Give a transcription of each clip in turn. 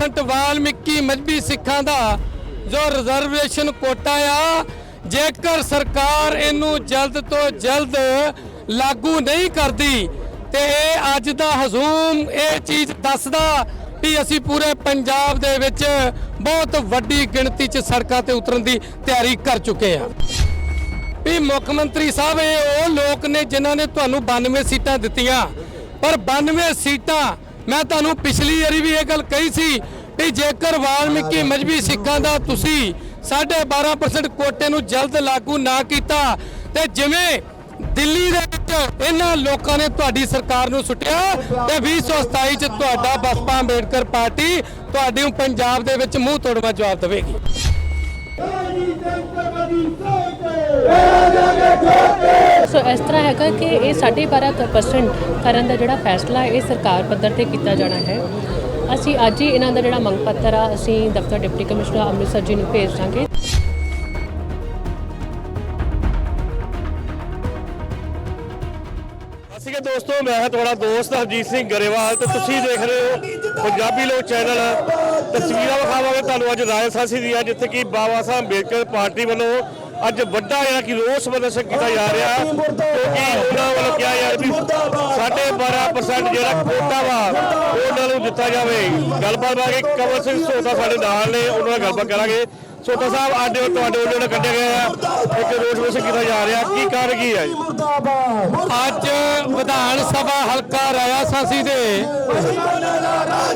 12% ਵਾਲਮੀਕੀ ਮਜਬੀ ਸਿੱਖਾਂ ਦਾ ਜੋ reservation quota ਆ, ਜੇਕਰ ਸਰਕਾਰ ਇਹਨੂੰ ਜਲਦ ਤੋਂ ਜਲਦ ਲਾਗੂ ਨਹੀਂ ਕਰਦੀ, ਤੇ ਇਹ ਅੱਜ ਦਾ ਹਜ਼ੂਮ ਇਹ ਚੀਜ਼ ਦੱਸਦਾ ਵੀ ਅਸੀਂ ਪੂਰੇ ਪੰਜਾਬ ਦੇ ਵਿੱਚ ਬਹੁਤ ਵੱਡੀ ਗਿਣਤੀ 'ਚ ਸੜਕਾਂ ਤੇ ਉਤਰਨ ਦੀ ਤਿਆਰੀ ਕਰ ਚੁੱਕੇ ਆ। ਵੀ ਮੁੱਖ ਮੰਤਰੀ ਸਾਹਿਬ, ਇਹ ਉਹ ਲੋਕ ਨੇ ਜਿਨ੍ਹਾਂ ਨੇ ਤੁਹਾਨੂੰ 92 ਸੀਟਾਂ ਦਿੱਤੀਆਂ। ਪਰ 92 ਸੀਟਾਂ, ਮੈਂ ਤੁਹਾਨੂੰ ਪਿਛਲੀ ਵਾਰੀ ਵੀ ਇਹ ਗੱਲ ਕਹੀ ਸੀ ਵੀ ਜੇਕਰ ਵਾਲਮੀਕੀ ਮਜਬੀ ਸਿੱਖਾਂ ਦਾ ਤੁਸੀਂ 12.5% ਕੋਟੇ ਨੂੰ ਜਲਦ ਲਾਗੂ ਨਾ ਕੀਤਾ ਤੇ ਜਿਵੇਂ ਦਿੱਲੀ ਦੇ ਵਿੱਚ ਇਹਨਾਂ ਲੋਕਾਂ ਨੇ ਤੁਹਾਡੀ ਸਰਕਾਰ ਨੂੰ ਸੁੱਟਿਆ ਤੇ 2027 ਚ ਤੁਹਾਡਾ ਬਸਪਾ ਅੰਬੇਡਕਰ ਪਾਰਟੀ ਤੁਹਾਡੇ ਨੂੰ ਪੰਜਾਬ ਦੇ ਵਿੱਚ ਮੂੰਹ ਤੋੜਵਾ ਜਵਾਬ ਦੇਵੇਗੀ। ਸੋ ਇਸ ਤਰ੍ਹਾਂ ਹੈਗਾ ਕਿ ਇਹ 12.5% ਕਰਨ ਦਾ ਜਿਹੜਾ ਫੈਸਲਾ ਇਹ ਸਰਕਾਰ ਪੱਧਰ ਤੇ ਕੀਤਾ ਜਾਣਾ ਹੈ। ਅਸੀਂ ਅੱਜ ਹੀ ਇਹਨਾਂ ਦਾ ਜਿਹੜਾ ਮੰਗ ਪੱਤਰ ਆ, ਅਸੀਂ ਦਫ਼ਤਰ ਡਿਪਟੀ ਕਮਿਸ਼ਨਰ ਅੰਮ੍ਰਿਤਸਰ ਜੀ ਨੂੰ ਭੇਜ ਦਾਂਗੇ। ਅਸੀਂ ਕਿ ਦੋਸਤੋ, ਮੈਂ ਹਾਂ ਤੁਹਾਡਾ ਦੋਸਤ ਹਰਜੀਤ ਸਿੰਘ ਗਰੇਵਾਲ ਤੇ ਤੁਸੀਂ ਦੇਖ ਰਹੇ ਹੋ ਪੰਜਾਬੀ ਲੋਕ ਚੈਨਲ। ਤਸਵੀਰਾਂ ਵਿਖਾਵਾਂਗੇ ਤੁਹਾਨੂੰ ਅੱਜ ਰਾਜਸਥਾਨ ਦੀਆਂ, ਜਿੱਥੇ ਕਿ ਬਾਬਾ ਸਾਹਿਬ ਅੰਬੇਡਕਰ ਪਾਰਟੀ ਵੱਲੋਂ ਅੱਜ ਵੱਡਾ ਜਿਹੜਾ ਕਿ ਰੋਸ ਪ੍ਰਦਰਸ਼ਨ ਕੀਤਾ ਜਾ ਰਿਹਾ ਕਿਉਂਕਿ ਉਹਨਾਂ ਵੱਲੋਂ ਕਿਹਾ ਯਾਰ ਵੀ 12.5% ਜਿਹੜਾ ਕੋਟਾ ਵਾ ਉਹ ਉਹਨਾਂ ਨੂੰ ਦਿੱਤਾ ਜਾਵੇ। ਗੱਲਬਾਤ ਬਾਰੇ ਕਵਰ ਸਿੰਘ ਸੋਤਾ ਸਾਡੇ ਨਾਲ ਨੇ ਉਹਨਾਂ ਨਾਲ ਗੱਲਬਾਤ ਕਰਾਂਗੇ। ਸੋਤਾ ਸਾਹਿਬ ਅੱਜ ਤੁਹਾਡੇ ਵੱਲੋਂ ਕੱਢਿਆ ਗਿਆ ਇੱਕ ਰੋਸ ਪ੍ਰਦਰਸ਼ਨ ਕੀਤਾ ਜਾ ਰਿਹਾ। ਕੀ ਕਾਰਨ ਕੀ ਹੈ? ਜੀ ਅੱਜ ਵਿਧਾਨ ਸਭਾ ਹਲਕਾ ਰਾਇਆ ਸਾਸੀ ਦੇ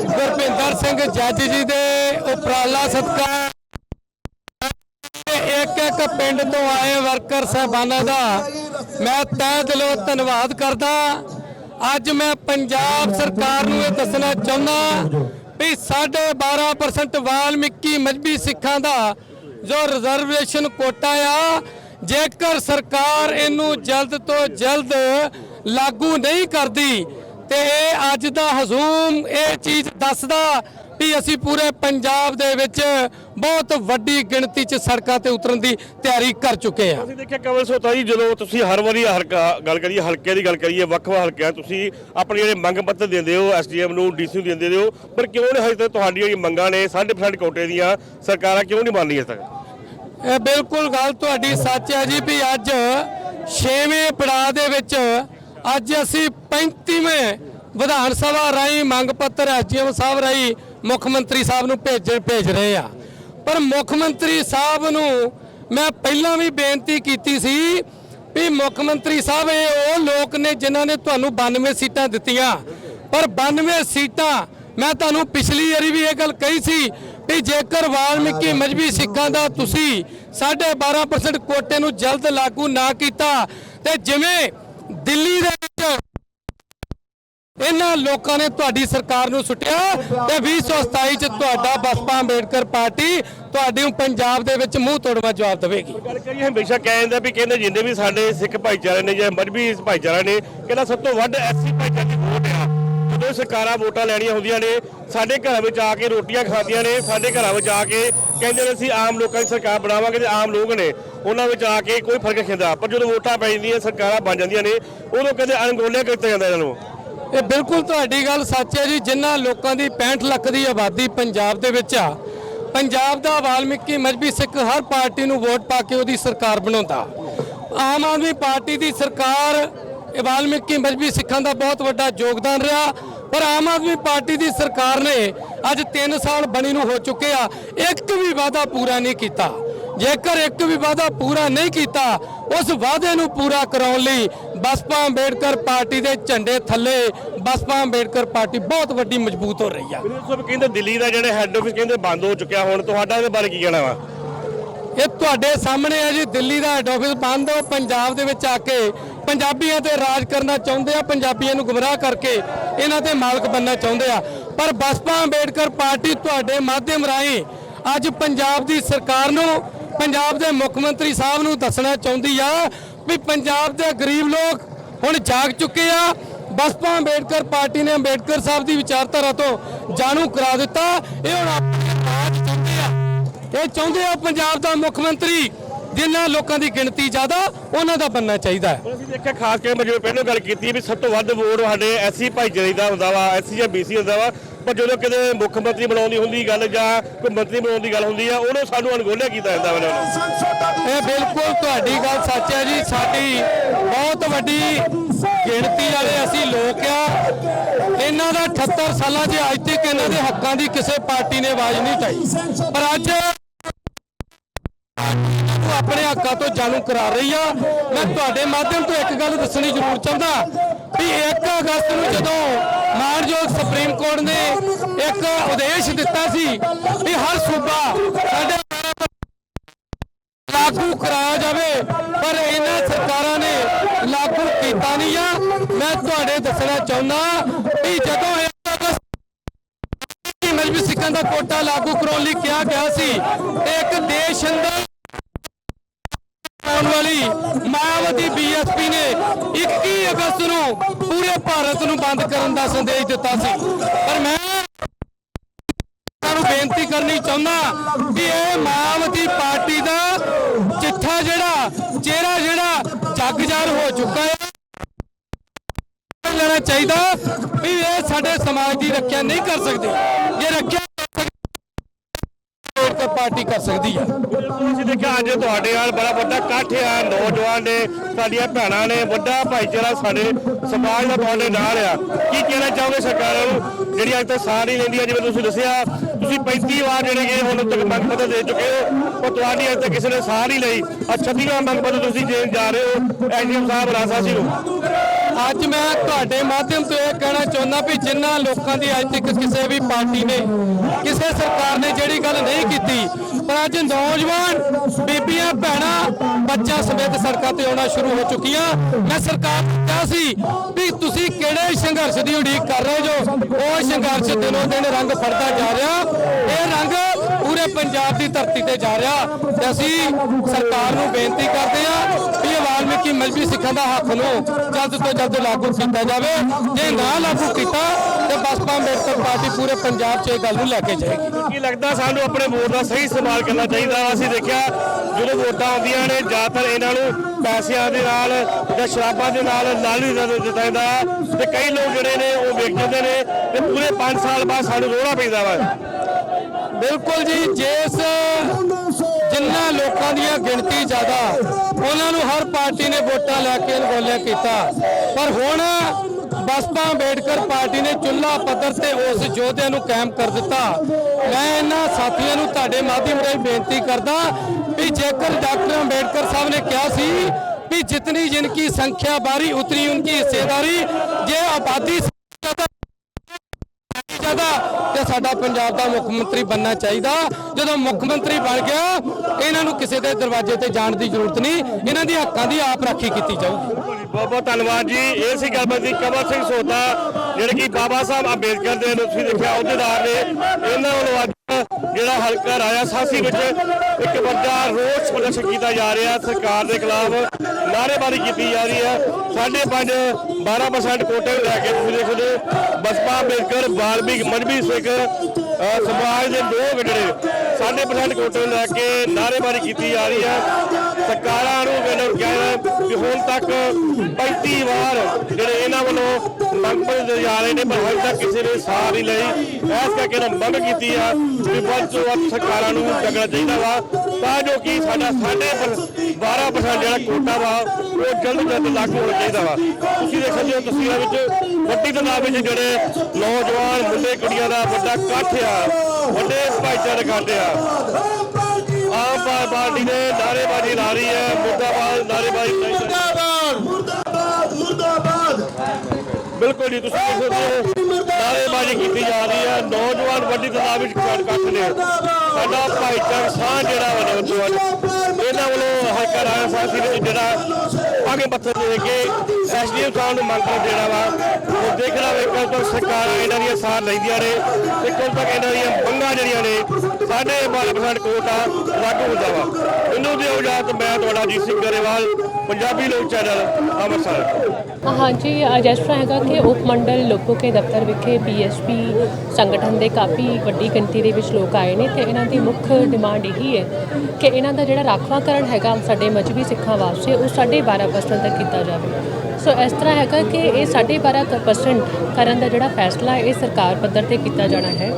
ਗੁਰਪਿੰਦਰ ਸਿੰਘ ਜੱਜ ਜੀ ਦੇ ਉਪਰਾਲਾ ਸਦਕਾ ਇੱਕ ਇੱਕ ਪਿੰਡ ਤੋਂ ਆਏ ਵਰਕਰ ਸਹਿਬਾਨਾਂ ਦਾ ਮੈਂ ਤਹਿ ਦਿਲੋਂ ਧੰਨਵਾਦ ਕਰਦਾ। ਅੱਜ ਮੈਂ ਪੰਜਾਬ ਸਰਕਾਰ ਨੂੰ ਇਹ ਦੱਸਣਾ ਚਾਹੁੰਦਾ ਵੀ 12.5% ਵਾਲਮੀਕੀ ਮਜਬੀ ਸਿੱਖਾਂ ਦਾ ਜੋ ਰਿਜ਼ਰਵੇਸ਼ਨ ਕੋਟਾ ਆ, ਜੇਕਰ ਸਰਕਾਰ ਇਹਨੂੰ ਜਲਦ ਤੋਂ ਜਲਦ ਲਾਗੂ ਨਹੀਂ ਕਰਦੀ ਤੇ ਇਹ ਅੱਜ ਦਾ ਹਜ਼ੂਮ ਇਹ ਚੀਜ਼ ਦੱਸਦਾ ਵੀ ਅਸੀਂ ਪੂਰੇ ਪੰਜਾਬ ਦੇ ਵਿੱਚ ਬਹੁਤ ਵੱਡੀ ਗਿਣਤੀ 'ਚ ਸੜਕਾਂ ਤੇ ਉਤਰਨ ਦੀ ਤਿਆਰੀ ਕਰ ਚੁੱਕੇ ਆ ਅਸੀਂ ਦੇਖਿਆ ਕਮਲ ਸੋਤਾ ਜੀ ਜਦੋਂ ਤੁਸੀਂ ਹਰ ਵਾਰੀ ਹਲਕਾ ਗੱਲ ਕਰੀਏ ਹਲਕੇ ਦੀ ਗੱਲ ਕਰੀਏ ਵੱਖ-ਵੱਖ ਹਲਕਿਆਂ ਤੁਸੀਂ ਆਪਣੇ ਜਿਹੜੇ ਮੰਗ ਪੱਤਰ ਦਿੰਦੇ ਹੋ ਐਸਡੀਐਮ ਨੂੰ ਡੀਸੀ ਨੂੰ ਦਿੰਦੇ ਹੋ ਪਰ ਕਿਉਂ ਨਹੀਂ ਹਜੇ ਤੱਕ ਤੁਹਾਡੀਆਂ ਇਹ ਮੰਗਾਂ ਨੇ 5% ਕੋਟੇ ਦੀਆਂ ਸਰਕਾਰਾਂ ਕਿਉਂ ਨਹੀਂ ਮੰਨ ਰਹੀਆਂ ਇਸ ਤੱਕ? ਇਹ ਬਿਲਕੁਲ ਗੱਲ ਤੁਹਾਡੀ ਸੱਚ ਹੈ ਜੀ ਵੀ ਅੱਜ 6ਵੇਂ ਪੜਾਅ ਦੇ ਵਿੱਚ ਅੱਜ ਅਸੀਂ 35ਵੇਂ ਵਿਧਾਨ ਸਭਾ ਰਾਹੀਂ ਮੰਗ ਪੱਤਰ ਐਸਜੀਐਮ ਸਾਹਿਬ ਰਾਹੀਂ ਮੁੱਖ ਮੰਤਰੀ ਸਾਹਿਬ ਨੂੰ ਭੇਜ ਭੇਜ ਰਹੇ ਆ। ਪਰ ਮੁੱਖ ਮੰਤਰੀ ਸਾਹਿਬ ਨੂੰ ਮੈਂ ਪਹਿਲਾਂ ਵੀ ਬੇਨਤੀ ਕੀਤੀ ਸੀ ਵੀ ਮੁੱਖ ਮੰਤਰੀ ਸਾਹਿਬ, ਇਹ ਉਹ ਲੋਕ ਨੇ ਜਿਨ੍ਹਾਂ ਨੇ ਤੁਹਾਨੂੰ 92 ਸੀਟਾਂ ਦਿੱਤੀਆਂ। ਪਰ 92 ਸੀਟਾਂ, ਮੈਂ ਤੁਹਾਨੂੰ ਪਿਛਲੀ ਵਾਰੀ ਵੀ ਇਹ ਗੱਲ ਕਹੀ ਸੀ ਵੀ ਜੇਕਰ ਵਾਲਮੀਕੀ ਮਜਬੀ ਸਿੱਖਾਂ ਦਾ ਤੁਸੀਂ 12.5% ਕੋਟੇ ਨੂੰ ਜਲਦ ਲਾਗੂ ਨਾ ਕੀਤਾ, ਤੇ ਜਿਵੇਂ ਦਿੱਲੀ ਦੇ ਵਿੱਚ ਇਹਨਾਂ ਲੋਕਾਂ ਨੇ ਤੁਹਾਡੀ ਸਰਕਾਰ ਨੂੰ ਸੁੱਟਿਆ ਤੇ 2027 ਚ ਤੁਹਾਡਾ ਬਸਪਾ ਅੰਬੇਡਕਰ ਪਾਰਟੀ ਤੁਹਾਡੇ ਨੂੰ ਪੰਜਾਬ ਦੇ ਵਿੱਚ ਮੂੰਹ ਤੋੜਵਾ ਜਵਾਬ ਦੇਵੇਗੀ। ਗੱਲ ਕਰੀਏ, ਹਮੇਸ਼ਾ ਕਹਿ ਜਾਂਦਾ ਵੀ ਕਹਿੰਦੇ ਜਿੰਨੇ ਵੀ ਸਾਡੇ ਸਿੱਖ ਭਾਈਚਾਰੇ ਨੇ ਜਾਂ ਮਜਬੀ ਭਾਈਚਾਰੇ ਨੇ, ਕਹਿੰਦਾ ਸਭ ਤੋਂ ਵੱਧ ਐਸਸੀ ਭਾਈਚਾਰੇ ਦੀ ਵੋਟ ਆ। ਜਦੋਂ ਸਰਕਾਰਾਂ ਵੋਟਾਂ ਲੈਣੀਆਂ ਹੁੰਦੀਆਂ ਨੇ, ਸਾਡੇ ਘਰਾਂ ਵਿੱਚ ਆ ਕੇ ਰੋਟੀਆਂ ਖਾਂਦੀਆਂ ਨੇ, ਸਾਡੇ ਘਰਾਂ ਵਿੱਚ ਆ ਕੇ ਕਹਿੰਦੇ ਨੇ ਅਸੀਂ ਆਮ ਲੋਕਾਂ ਦੀ ਸਰਕਾਰ ਬਣਾਵਾਂਗੇ ਤੇ ਆਮ ਲੋਕ ਨੇ, ਉਹਨਾਂ ਵਿੱਚ ਆ ਕੇ ਕੋਈ ਫ਼ਰਕ ਨਹੀਂ ਖਿੰਦਾ ਪਰ ਜਦੋਂ ਵੋਟਾਂ ਪੈ ਜਾਂਦੀਆਂ, ਸਰਕਾਰਾਂ ਬਣ ਜਾਂਦੀਆਂ ਨੇ, ਉਦੋਂ ਕਹਿੰਦੇ ਅਣਗੋਲਿਆ ਕੀਤਾ ਜਾਂਦਾ ਇਹਨਾਂ ਨੂੰ। ਇਹ ਬਿਲਕੁਲ ਤੁਹਾਡੀ ਗੱਲ ਸੱਚ ਹੈ ਜੀ, ਜਿਨ੍ਹਾਂ ਲੋਕਾਂ ਦੀ 65 ਲੱਖ ਦੀ ਆਬਾਦੀ ਪੰਜਾਬ ਦੇ ਵਿੱਚ ਆ, ਪੰਜਾਬ ਦਾ ਵਾਲਮੀਕੀ ਮਜਬੀ ਸਿੱਖ ਹਰ ਪਾਰਟੀ ਨੂੰ ਵੋਟ ਪਾ ਕੇ ਉਹਦੀ ਸਰਕਾਰ ਬਣਾਉਂਦਾ। ਆਮ ਆਦਮੀ ਪਾਰਟੀ ਦੀ ਸਰਕਾਰ ਵਾਲਮੀਕੀ ਮਜਬੀ ਸਿੱਖਾਂ ਦਾ ਬਹੁਤ ਵੱਡਾ ਯੋਗਦਾਨ ਰਿਹਾ, ਪਰ ਆਮ ਆਦਮੀ ਪਾਰਟੀ ਦੀ ਸਰਕਾਰ ਨੇ ਅੱਜ 3 ਸਾਲ ਬਣੀ ਨੂੰ ਹੋ ਚੁੱਕੇ ਆ, ਇੱਕ ਵੀ ਵਾਅਦਾ ਪੂਰਾ ਨਹੀਂ ਕੀਤਾ। ਜੇਕਰ ਇੱਕ ਵੀ ਵਾਅਦਾ ਪੂਰਾ ਨਹੀਂ ਕੀਤਾ, ਉਸ ਵਾਅਦੇ ਨੂੰ ਪੂਰਾ ਕਰਾਉਣ ਲਈ ਬਸਪਾ ਅੰਬੇਡਕਰ ਪਾਰਟੀ ਦੇ ਝੰਡੇ ਥੱਲੇ ਬਸਪਾ ਅੰਬੇਡਕਰ ਪਾਰਟੀ ਬਹੁਤ ਵੱਡੀ ਮਜ਼ਬੂਤ ਹੋ ਰਹੀ ਆ। ਸਭ ਕਹਿੰਦੇ ਦਿੱਲੀ ਦਾ ਜਿਹੜੇ ਹੈੱਡ ਆਫਿਸ ਕਹਿੰਦੇ ਬੰਦ ਹੋ ਚੁੱਕਿਆ ਹੁਣ ਤੁਹਾਡਾ ਇਹਦੇ ਬਾਰੇ ਕੀ ਕਹਿਣਾ ਵਾ? ਇਹ ਤੁਹਾਡੇ ਸਾਹਮਣੇ ਹੈ ਜੀ ਦਿੱਲੀ ਦਾ ਹੈੱਡ ਆਫਿਸ ਬੰਦ ਹੋ ਪੰਜਾਬ ਦੇ ਵਿੱਚ ਆ ਕੇ ਪੰਜਾਬੀਆਂ ਤੇ ਰਾਜ ਕਰਨਾ ਚਾਹੁੰਦੇ ਆ ਪੰਜਾਬੀਆਂ ਨੂੰ ਗੁੰਮਰਾਹ ਕਰਕੇ ਇਹਨਾਂ ਤੇ ਮਾਲਕ ਬਣਨਾ ਚਾਹੁੰਦੇ ਆ। ਪਰ ਬਸਪਾ ਅੰਬੇਡਕਰ ਪਾਰਟੀ ਤੁਹਾਡੇ ਮਾਧਿਅਮ ਰਾਹੀਂ ਅੱਜ ਪੰਜਾਬ ਦੀ ਸਰਕਾਰ ਨੂੰ ਪੰਜਾਬ ਦੇ ਮੁੱਖ ਮੰਤਰੀ ਸਾਹਿਬ ਨੂੰ ਦੱਸਣਾ ਚਾਹੁੰਦੀ ਆ ਵੀ ਪੰਜਾਬ ਦੇ ਗਰੀਬ ਲੋਕ ਹੁਣ ਜਾਗ ਚੁੱਕੇ ਆ। ਬਸਪਾ ਅੰਬੇਡਕਰ ਪਾਰਟੀ ਨੇ ਅੰਬੇਡਕਰ ਸਾਹਿਬ ਦੀ ਵਿਚਾਰਧਾਰਾ ਤੋਂ ਜਾਣੂ ਕਰਾ ਦਿੱਤਾ। ਇਹ ਹੁਣ ਆਪਣੇ ਰਾਜ ਚਾਹੁੰਦੇ ਆ। ਇਹ ਚਾਹੁੰਦੇ ਆ ਪੰਜਾਬ ਦਾ ਮੁੱਖ ਮੰਤਰੀ, ਜਿਨ੍ਹਾਂ ਲੋਕਾਂ ਦੀ ਗਿਣਤੀ ਜ਼ਿਆਦਾ, ਉਹਨਾਂ ਦਾ ਬੰਨਣਾ ਚਾਹੀਦਾ ਹੈ। ਅਸੀਂ ਦੇਖਿਆ ਖਾਸ ਕਰਕੇ ਮੈਂ ਜਿਵੇਂ ਪਹਿਲਾਂ ਗੱਲ ਕੀਤੀ ਵੀ ਸਭ ਤੋਂ ਵੱਧ ਵੋਟ ਸਾਡੇ ਐਸਸੀ ਭਾਈਚਾਰੇ ਦਾ ਹੁੰਦਾ ਵਾ, ਐਸਸੀ ਜਾਂ ਬੀਸੀ ਹੁੰਦਾ ਵਾ। ਪਰ ਜਦੋਂ ਕਿਤੇ ਮੁੱਖ ਮੰਤਰੀ ਬਣਾਉਣ ਦੀ ਹੁੰਦੀ ਗੱਲ ਜਾਂ ਕੋਈ ਮੰਤਰੀ ਬਣਾਉਣ ਦੀ ਗੱਲ ਹੁੰਦੀ ਆ, ਉਹਨੂੰ ਸਾਨੂੰ ਅਣਗੋਲਿਆ ਕੀਤਾ ਜਾਂਦਾ ਵਾ ਇਹ ਬਿਲਕੁਲ ਤੁਹਾਡੀ ਗੱਲ ਸੱਚ ਹੈ ਜੀ। ਸਾਡੀ ਬਹੁਤ ਵੱਡੀ ਗਿਣਤੀ ਵਾਲੇ ਅਸੀਂ ਲੋਕ ਆ। ਇਹਨਾਂ ਦਾ 78 ਸਾਲਾਂ 'ਚ ਅੱਜ ਤੱਕ ਇਹਨਾਂ ਦੇ ਹੱਕਾਂ ਦੀ ਕਿਸੇ ਪਾਰਟੀ ਨੇ ਆਵਾਜ਼ ਨਹੀਂ ਉਠਾਈ। ਪਰ ਅੱਜ ਆਪਣੇ ਹੱਕਾਂ ਤੋਂ ਜਾਣੂ ਕਰਾ ਰਹੀ ਆ। ਮੈਂ ਤੁਹਾਡੇ ਮਾਧਿਅਮ ਤੋਂ ਇੱਕ ਗੱਲ ਦੱਸਣੀ ਜ਼ਰੂਰ ਚਾਹੁੰਦਾ ਵੀ 1 ਅਗਸਤ ਨੂੰ ਜਦੋਂ ਮਾਨਯੋਗ ਸੁਪਰੀਮ ਕੋਰਟ ਨੇ ਇੱਕ ਉਦੇਸ਼ ਦਿੱਤਾ ਸੀ ਵੀ ਹਰ ਸੂਬਾ ਸਾਡੇ ਲਾਗੂ ਕਰਾਇਆ ਜਾਵੇ, ਪਰ ਇਹਨਾਂ ਸਰਕਾਰਾਂ ਨੇ ਲਾਗੂ ਕੀਤਾ ਨਹੀਂ ਆ। ਮੈਂ ਤੁਹਾਡੇ ਦੱਸਣਾ ਚਾਹੁੰਦਾ ਵੀ ਜਦੋਂ ਇੱਕ ਅਗਸਤ ਮਜਬੀ ਸਿੱਖਾਂ ਦਾ ਕੋਟਾ ਲਾਗੂ ਕਰਾਉਣ ਲਈ ਕਿਹਾ ਗਿਆ ਸੀ, ਤੇ ਇੱਕ ਦੇਸ਼ ਅੰਦਰ ਆਉਣ ਵਾਲੀ ਮਾਇਆਵਤੀ ਬੀਐਸਪੀ ਨੇ 21 ਅਗਸਤ ਨੂੰ ਪੂਰੇ ਭਾਰਤ ਨੂੰ ਬੰਦ ਕਰਨ ਦਾ ਸੰਦੇਸ਼ ਦਿੱਤਾ ਸੀ। ਪਰ ਮੈਂ ਨੂੰ ਬੇਨਤੀ ਕਰਨੀ ਚਾਹੁੰਦਾ ਕਿ ਇਹ ਮਾਇਆਵਤੀ ਪਾਰਟੀ ਦਾ ਚਿੱਠਾ ਜਿਹੜਾ, ਚਿਹਰਾ ਜਿਹੜਾ ਜਗਜਾਰ ਹੋ ਚੁੱਕਾ ਹੈ। ਲੈਣਾ ਚਾਹੀਦਾ ਵੀ ਇਹ ਸਾਡੇ ਸਮਾਜ ਦੀ ਰੱਖਿਆ ਨਹੀਂ ਕਰ ਸਕਦੇ। ਜੇ ਰੱਖਿਆ ਕਰ ਪਾਰਟੀ ਕਰ ਸਕਦੀ ਹੈ ਅਸੀਂ ਦੇਖਿਆ ਅੱਜ ਤੁਹਾਡੇ ਨਾਲ ਬੜਾ ਵੱਡਾ ਇਕੱਠ ਆ, ਨੌਜਵਾਨ ਨੇ, ਸਾਡੀਆਂ ਭੈਣਾਂ ਨੇ, ਵੱਡਾ ਭਾਈਚਾਰਾ ਸਾਡੇ ਸਮਾਜ ਦਾ ਤੁਹਾਡੇ ਨਾਲ ਆ। ਕੀ ਕਹਿਣਾ ਚਾਹੋਗੇ ਸਰਕਾਰਾਂ ਨੂੰ? ਜਿਹੜੀ ਅੱਜ ਤੱਕ ਸਾਹ ਨਹੀਂ ਲੈਂਦੀਆਂ ਜਿਵੇਂ ਤੁਸੀਂ ਦੱਸਿਆ, ਤੁਸੀਂ 35 ਵਾਰ ਜਿਹੜੇ ਕਿ ਹੁਣ ਤੱਕ ਮੰਗ ਪੱਤਰ ਦੇ ਚੁੱਕੇ ਹੋ ਉਹ ਤੁਹਾਡੀ ਅੱਜ ਤੱਕ ਕਿਸੇ ਨੇ ਸਾਹ ਨਹੀਂ ਲਈ। ਆ 36ਵਾਂ ਮੰਗ ਪੱਤਰ ਤੁਸੀਂ ਦੇਣ ਜਾ ਰਹੇ ਹੋ ਐਸਡੀਐਮ ਸਾਹਿਬ ਰਾਸਾ ਸੀ ਨੂੰ। ਅੱਜ ਮੈਂ ਤੁਹਾਡੇ ਮਾਧਿਅਮ ਤੋਂ ਇਹ ਕਹਿਣਾ ਚਾਹੁੰਦਾ ਵੀ ਜਿਨ੍ਹਾਂ ਲੋਕਾਂ ਦੀ ਅੱਜ ਤੱਕ ਕਿਸੇ ਵੀ ਪਾਰਟੀ ਨੇ, ਕਿਸੇ ਸਰਕਾਰ ਨੇ ਜਿਹੜੀ ਗੱਲ ਨਹੀਂ ਕੀਤੀ, ਪਰ ਅੱਜ ਨੌਜਵਾਨ ਬੀਬੀਆਂ, ਭੈਣਾਂ ਬੱਚਾ ਸਮੇਤ ਸੜਕਾਂ ਤੇ ਆਉਣਾ ਸ਼ੁਰੂ ਹੋ ਚੁੱਕੀਆਂ। ਮੈਂ ਸਰਕਾਰ ਨੂੰ ਕਿਹਾ ਸੀ ਵੀ ਤੁਸੀਂ ਕਿਹੜੇ ਸੰਘਰਸ਼ ਦੀ ਉਡੀਕ ਕਰ ਰਹੇ ਜੋ ਉਹ ਸੰਘਰਸ਼ ਦਿਨੋਂ ਦਿਨ ਰੰਗ ਫੜਦਾ ਜਾ ਰਿਹਾ, ਇਹ ਰੰਗ ਪੂਰੇ ਪੰਜਾਬ ਦੀ ਧਰਤੀ ਤੇ ਜਾ ਰਿਹਾ। ਤੇ ਅਸੀਂ ਸਰਕਾਰ ਨੂੰ ਬੇਨਤੀ ਕਰਦੇ ਹਾਂ ਵਾਲਮੀਕੀ ਮਜਬੀ ਸਿੱਖਾਂ ਦਾ ਹੱਕ ਨੂੰ ਜਲਦ ਤੋਂ ਜਲਦ ਲਾਗੂ ਕੀਤਾ ਜਾਵੇ। ਜੇ ਨਾ ਲਾਗੂ ਕੀਤਾ ਤੇ ਬਸਪਾ ਅੰਬੇਡਕਰ ਪਾਰਟੀ ਪੂਰੇ ਪੰਜਾਬ 'ਚ ਇਹ ਗੱਲ ਨੂੰ ਲੈ ਕੇ ਜਾਏਗੀ। ਕੀ ਲੱਗਦਾ ਸਾਨੂੰ ਆਪਣੇ ਵੋਟ ਦਾ ਸਹੀ ਇਸਤੇਮਾਲ ਕਰਨਾ ਚਾਹੀਦਾ। ਅਸੀਂ ਦੇਖਿਆ ਜਦੋਂ ਵੋਟਾਂ ਆਉਂਦੀਆਂ ਨੇ ਜ਼ਿਆਦਾਤਰ ਇਹਨਾਂ ਨੂੰ ਪੈਸਿਆਂ ਦੇ ਨਾਲ ਜਾਂ ਸ਼ਰਾਬਾਂ ਦੇ ਨਾਲ ਲਾਲੂ ਦਿੱਤਾ ਜਾਂਦਾ ਤੇ ਕਈ ਲੋਕ ਜਿਹੜੇ ਨੇ ਉਹ ਵੇਚ ਜਾਂਦੇ ਨੇ ਤੇ ਪੂਰੇ 5 ਸਾਲ ਬਾਅਦ ਸਾਨੂੰ ਰੋਣਾ ਪੈਂਦਾ ਵਾ। ਬਿਲਕੁਲ ਜੀ ਜਿਸ ਜਿੰਨਾ ਲੋਕਾਂ ਦੀਆਂ ਗਿਣਤੀ ਜ਼ਿਆਦਾ ਪਾਰਟੀ ਨੇ ਵੋਟਾਂ ਲੈ ਕੇ ਅਨਗੋਲਿਆ ਕੀਤਾ। ਪਰ ਹੁਣ ਬਸਪਾ ਅੰਬੇਡਕਰ ਪਾਰਟੀ ਨੇ ਚੁੱਲ੍ਹਾ ਪੱਧਰ ਤੇ ਉਸ ਯੋਧਿਆਂ ਨੂੰ ਕਾਇਮ ਕਰ ਦਿੱਤਾ। ਮੈਂ ਇਹਨਾਂ ਸਾਥੀਆਂ ਨੂੰ ਤੁਹਾਡੇ ਮਾਧਿਅਮ ਰਾਹੀਂ ਬੇਨਤੀ ਕਰਦਾ ਵੀ ਜੇਕਰ ਡਾਕਟਰ ਅੰਬੇਡਕਰ ਸਾਹਿਬ ਨੇ ਕਿਹਾ ਸੀ ਵੀ ਜਿਤਨੀ ਜਿਨਕੀ ਸੰਖਿਆ ਬਾਰੀ, ਉਤਨੀ ਉਨਕੀ ਹਿੱਸੇਦਾਰੀ, ਜੇ ਆਬਾਦੀ ਜ਼ਿਆਦਾ ਤੇ ਸਾਡਾ ਪੰਜਾਬ ਦਾ ਮੁੱਖ ਮੰਤਰੀ ਬੰਨਣਾ ਚਾਹੀਦਾ। ਜਦੋਂ ਮੁੱਖ ਮੰਤਰੀ ਬਣ ਗਿਆ, ਇਹਨਾਂ ਨੂੰ ਕਿਸੇ ਦੇ ਦਰਵਾਜ਼ੇ ਤੇ ਜਾਣ ਦੀ ਜ਼ਰੂਰਤ ਨਹੀਂ, ਇਹਨਾਂ ਦੀ ਹੱਕਾਂ ਦੀ ਆਪ ਰਾਖੀ ਕੀਤੀ ਜਾਊਗੀ। ਬਹੁਤ ਬਹੁਤ ਧੰਨਵਾਦ ਜੀ। ਇਹ ਸੀ ਗੱਲਬਾਤ ਦੀ ਕਮਲ ਸਿੰਘ ਸੋਤਾ ਜਿਹੜੇ ਕਿ ਬਾਬਾ ਸਾਹਿਬ ਅੰਬੇਦਕਰ ਦੇ ਨੂੰ ਤੁਸੀਂ ਦੇਖਿਆ ਅਹੁਦੇਦਾਰ ਨੇ। ਇਹਨਾਂ ਜਿਹੜਾ ਹਲਕਾ ਰਾਇਆ ਸਾਸੀ ਵਿੱਚ ਇੱਕ ਵੱਡਾ ਰੋਸ ਪ੍ਰਦਰਸ਼ਨ ਕੀਤਾ ਜਾ ਰਿਹਾ, ਸਰਕਾਰ ਦੇ ਖਿਲਾਫ ਨਾਅਰੇਬਾਜ਼ੀ ਕੀਤੀ ਜਾ ਰਹੀ ਹੈ। ਸਾਢੇ ਪੰਜ 12% ਕੋਟੇ ਲੈ ਕੇ ਤੁਸੀਂ ਦੇਖਦੇ ਬਸਪਾ ਅੰਬੇਦਕਰ ਬਾਲਮੀਕ ਮਜਬੀ ਸਿੱਖ ਸਮਾਜ ਦੇ ਲੋਕ ਜਿਹੜੇ ਸਾਢੇ ਪਰਸੈਂਟ ਕੋਟੇ ਨੂੰ ਲੈ ਕੇ ਨਾਅਰੇਬਾਜ਼ੀ ਕੀਤੀ ਜਾ ਰਹੀ ਹੈ। ਸਰਕਾਰਾਂ ਨੂੰ ਮੈਨੂੰ ਕਿਹਾ ਕਿ ਹੁਣ ਤੱਕ 35 ਵਾਰ ਜਿਹੜੇ ਇਹਨਾਂ ਵੱਲੋਂ ਮੰਗ ਜਾ ਰਹੇ ਨੇ, ਪਰ ਹੁਣ ਤੱਕ ਕਿਸੇ ਨੇ ਸਾਰ ਨਹੀਂ ਲਈ। ਇਸ ਕਰਕੇ ਇਹਨਾਂ ਮੰਗ ਕੀਤੀ ਆ ਵੀ ਵੱਧ ਤੋਂ ਵੱਧ ਸਰਕਾਰਾਂ ਨੂੰ ਲੱਗਣਾ ਚਾਹੀਦਾ ਵਾ। ਤਾਂ ਜੋ ਕਿ ਸਾਡਾ ਸਾਢੇ 12% ਜਿਹੜਾ ਕੋਟਾ ਵਾ ਉਹ ਜਲਦ ਜਲਦ ਲਾਗੂ ਹੋਣਾ ਚਾਹੀਦਾ ਵਾ ਤੁਸੀਂ ਦੇਖ ਸਕਦੇ ਹੋ ਤਸਵੀਰਾਂ ਵਿੱਚ ਵੱਡੀ ਤਾਦਾਦ ਵਿੱਚ ਜਿਹੜੇ ਨੌਜਵਾਨ ਮੁੰਡੇ ਕੁੜੀਆਂ ਦਾ ਵੱਡਾ ਇਕੱਠ ਆ ਵੱਡੇ ਭਾਈਚਾਰੇ ਕਰਦੇ ਆ ਆਮ ਪਾਰਟੀ ਨੇ ਨਾਅਰੇਬਾਜ਼ੀ ਲਾ ਰਹੀ ਹੈ ਮੁਰਦਾਬਾਦ ਨਾਅਰੇਬਾਜ਼ੀ ਲਾਈ ਜਾ ਰਹੀ ਹੈ। ਬਿਲਕੁਲ ਜੀ ਤੁਸੀਂ ਦੇਖ ਸਕਦੇ ਹੋ ਨਾਅਰੇਬਾਜ਼ੀ ਕੀਤੀ ਜਾ ਰਹੀ ਹੈ। ਨੌਜਵਾਨ ਵੱਡੀ ਤਾਦਾਦ ਵਿੱਚ ਇਕੱਠ ਇਕੱਠ ਨੇ। ਸਾਡਾ ਭਾਈਚਾਰਾ ਸਾਹ ਜਿਹੜਾ ਵਾ ਨੌਜਵਾਨ ਇਹਨਾਂ ਵੱਲੋਂ ਹਲਕਾ ਸਾਸੀ ਵਿੱਚ ਜਿਹੜਾ ਆਗੇ ਪੱਥਰ ਦੇ ਕੇ ਐਸਡੀਐਮ ਸਾਹਿਬ ਨੂੰ ਮੰਗ ਪੱਤਰ ਦੇਣਾ ਵਾ। ਉਹ ਦੇਖਣਾ ਵੇ ਕਦੋਂ ਤੱਕ ਸਰਕਾਰ ਇਹਨਾਂ ਦੀਆਂ ਸਾਰ ਲੈਂਦੀਆਂ ਨੇ ਤੇ ਕਦੋਂ ਤੱਕ ਇਹਨਾਂ ਦੀਆਂ ਮੰਗਾਂ ਜਿਹੜੀਆਂ ਨੇ, ਸਾਡੇ 12% ਕੋਟਾ ਲਾਗੂ ਹੁੰਦਾ ਵਾ। ਇਹਨੂੰ ਦਿਓ ਇਜਾਜ਼ਤ ਮੈਂ ਤੁਹਾਡਾ ਜੀਤ ਸਿੰਘ ਗਰੇਵਾਲ, ਪੰਜਾਬੀ ਲੋਕ ਚੈਨਲ, ਅੰਮ੍ਰਿਤਸਰ। ਹਾਂਜੀ, ਅੱਜ ਤਰ੍ਹਾਂ ਹੈਗਾ ਕਿ ਉਪ ਮੰਡਲ ਲੋਕੋ ਕੇ ਦਫ਼ਤਰ ਵਿਖੇ ਬੀਐਸਪੀ ਸੰਗਠਨ ਦੇ ਕਾਫੀ ਵੱਡੀ ਗਿਣਤੀ ਦੇ ਵਿੱਚ ਲੋਕ ਆਏ ਨੇ ਤੇ ਇਹਨਾਂ ਦੀ ਮੁੱਖ ਡਿਮਾਂਡ ਇਹੀ ਹੈ ਕਿ ਇਹਨਾਂ ਦਾ ਜਿਹੜਾ ਰਾਖਵਾਂਕਰਨ ਹੈਗਾ ਸਾਡੇ ਮਜਬੀ ਸਿੱਖਾਂ ਵਾਸਤੇ, ਉਹ 12.5% ਤੱਕ ਕੀਤਾ ਜਾਵੇ। ਸੋ ਇਸ ਤਰ੍ਹਾਂ ਹੈਗਾ ਕਿ ਇਹ 12.5% ਕਰਨ ਦਾ ਜਿਹੜਾ ਫੈਸਲਾ ਹੈ, ਇਹ ਸਰਕਾਰ ਪੱਧਰ ਤੇ ਕੀਤਾ ਜਾਣਾ ਹੈ।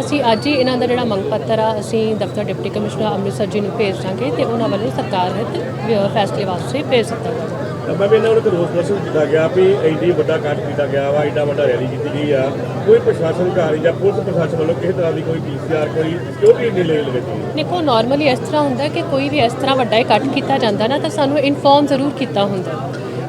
ਅਸੀਂ ਅੱਜ ਹੀ ਇਹਨਾਂ ਦਾ ਜਿਹੜਾ ਮੰਗ ਪੱਤਰ ਆ ਅਸੀਂ ਦਫ਼ਤਰ ਡਿਪਟੀ ਕਮਿਸ਼ਨਰ ਅੰਮ੍ਰਿਤਸਰ ਜੀ ਨੂੰ ਭੇਜ ਦਾਂਗੇ ਤੇ ਉਹਨਾਂ ਵੱਲੋਂ ਸਰਕਾਰ ਹਿੱਤ ਫੈਸਲੇ ਵਾਸਤੇ ਭੇਜ ਦਿੱਤਾ ਜਾਵੇਗਾ ਮੈਂ ਵੀ ਇਹਨਾਂ ਨੂੰ ਰੋਸ ਪ੍ਰਦਰਸ਼ਨ ਕੀਤਾ ਗਿਆ ਵੀ ਐਡੀ ਵੱਡਾ ਕੱਟ ਕੀਤਾ ਗਿਆ ਵਾ, ਐਡਾ ਵੱਡਾ ਰੈਲੀ ਕੀਤੀ ਗਈ ਆ। ਕੋਈ ਪ੍ਰਸ਼ਾਸਨ ਅਧਿਕਾਰੀ ਜਾਂ ਪੁਲਿਸ ਪ੍ਰਸ਼ਾਸਨ ਵੱਲੋਂ ਕਿਸੇ ਤਰ੍ਹਾਂ ਦੀ ਕੋਈ ਪੀਸੀਆਰ ਕੋਈ ਸਿਕਿਉਰਿਟੀ ਨਹੀਂ ਲੈ ਲਈ ਦੇਖੋ ਨਾਰਮਲੀ ਇਸ ਤਰ੍ਹਾਂ ਹੁੰਦਾ ਕਿ ਕੋਈ ਵੀ ਇਸ ਤਰ੍ਹਾਂ ਵੱਡਾ ਇਕੱਠ ਕੀਤਾ ਜਾਂਦਾ ਨਾ, ਤਾਂ ਸਾਨੂੰ ਇਨਫੋਰਮ ਜ਼ਰੂਰ ਕੀਤਾ ਹੁੰਦਾ।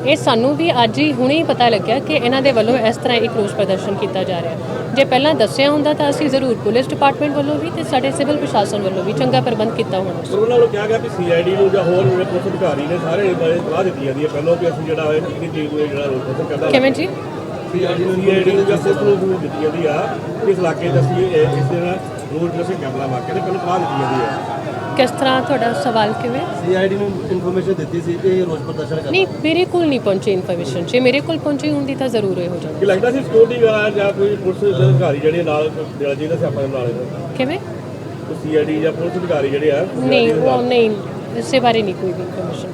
ਇਹ ਸਾਨੂੰ ਵੀ ਅੱਜ ਹੀ ਹੁਣੇ ਹੀ ਪਤਾ ਲੱਗਿਆ ਕਿ ਇਹਨਾਂ ਦੇ ਵੱਲੋਂ ਇਸ ਤਰ੍ਹਾਂ ਇੱਕ ਰੋਸ ਪ੍ਰਦਰਸ਼ਨ ਕੀਤਾ ਜਾ ਰਿਹਾ ਜੇ ਪਹਿਲਾਂ ਦੱਸਿਆ ਹੁੰਦਾ ਤਾਂ ਅਸੀਂ ਜ਼ਰੂਰ ਪੁਲਿਸ ਡਿਪਾਰਟਮੈਂਟ ਵੱਲੋਂ ਵੀ ਤੇ ਸਾਡੇ ਸਿਵਲ ਪ੍ਰਸ਼ਾਸਨ ਵੱਲੋਂ ਵੀ ਚੰਗਾ ਪ੍ਰਬੰਧ ਕੀਤਾ ਹੋਣਾ ਸੀ। ਉਹਨਾਂ ਨੂੰ ਕਿਹਾ ਗਿਆ ਵੀ ਸੀਆਈਡੀ ਨੂੰ ਜਾਂ ਹੋਰ ਜਿਹੜੇ ਪੁਲਿਸ ਅਧਿਕਾਰੀ ਨੇ ਸਾਰੇ ਬਾਰੇ ਸਲਾਹ ਦਿੱਤੀ ਜਾਂਦੀ ਹੈ। ਪਹਿਲਾਂ ਵੀ ਅਸੀਂ ਜਿਹੜਾ ਹੈ ਕਿੰਨੀ ਚੀਜ਼ ਨੂੰ ਇਹ ਜਿਹੜਾ ਰੋਸ ਪ੍ਰਦਰਸ਼ਨ ਕਰਦਾ ਕਿਵੇਂ ਜੀ? ਸੀਆਈਡੀ ਨੂੰ ਸੀਆਈਡੀ ਨੂੰ ਜਾਂ ਸਿਸਟਮ ਨੂੰ ਦਿੱਤੀ ਜਾਂਦੀ ਆ ਇਸ ਇਲਾਕੇ 'ਚ ਅਸੀਂ ਇਹ- ਇਸ ਦਿਨ ਰੋਜ਼ ਪ੍ਰਦਰਸ਼ਨ ਕੈਂਪ ਲਾਵਾਂਗੇ ਤੇ ਪਹਿਲਾਂ ਸਲਾਹ ਦਿੱਤੀ ਜਾਂਦੀ ਹੈ ਕਿਸ ਤਰ੍ਹਾਂ ਤੁਹਾਡਾ ਸਵਾਲ ਕਿਵੇਂ? ਸੀਆਈਡੀ ਨੂੰ ਇਨਫੋਰਮੇਸ਼ਨ ਦਿੱਤੀ ਸੀ ਕਿ ਇਹ ਰੋਜ਼ ਪ੍ਰਦਰਸ਼ਨ ਕਰਨਾ ਨਹੀਂ ਮੇਰੇ ਕੋਲ ਨਹੀਂ ਪਹੁੰਚੀ ਇਨਫੋਰਮੇਸ਼ਨ ਜੇ ਮੇਰੇ ਕੋਲ ਪਹੁੰਚੀ ਹੁੰਦੀ ਤਾਂ ਜ਼ਰੂਰ ਇਹ ਹੋ ਜਾਣਾ ਕਿ ਲੱਗਦਾ ਸੀ ਸਿਕਿਉਰਿਟੀ ਗਾਰਡ ਜਾਂ ਕੋਈ ਪੁਲਿਸ ਦੇ ਅਧਿਕਾਰੀ ਜਿਹੜੇ ਨਾਲ ਦੇਣਾ ਚਾਹੀਦਾ ਸੀ ਆਪਾਂ ਦੇ ਨਾਲ ਕਿਵੇਂ? ਸੀਆਈਡੀ ਜਾਂ ਪੁਲਿਸ ਅਧਿਕਾਰੀ ਜਿਹੜੇ ਆ ਨਹੀਂ ਉਹ ਨਹੀਂ ਇਸੇ ਬਾਰੇ ਨਹੀਂ ਕੋਈ ਵੀ ਇਨਫੋਰਮੇਸ਼ਨ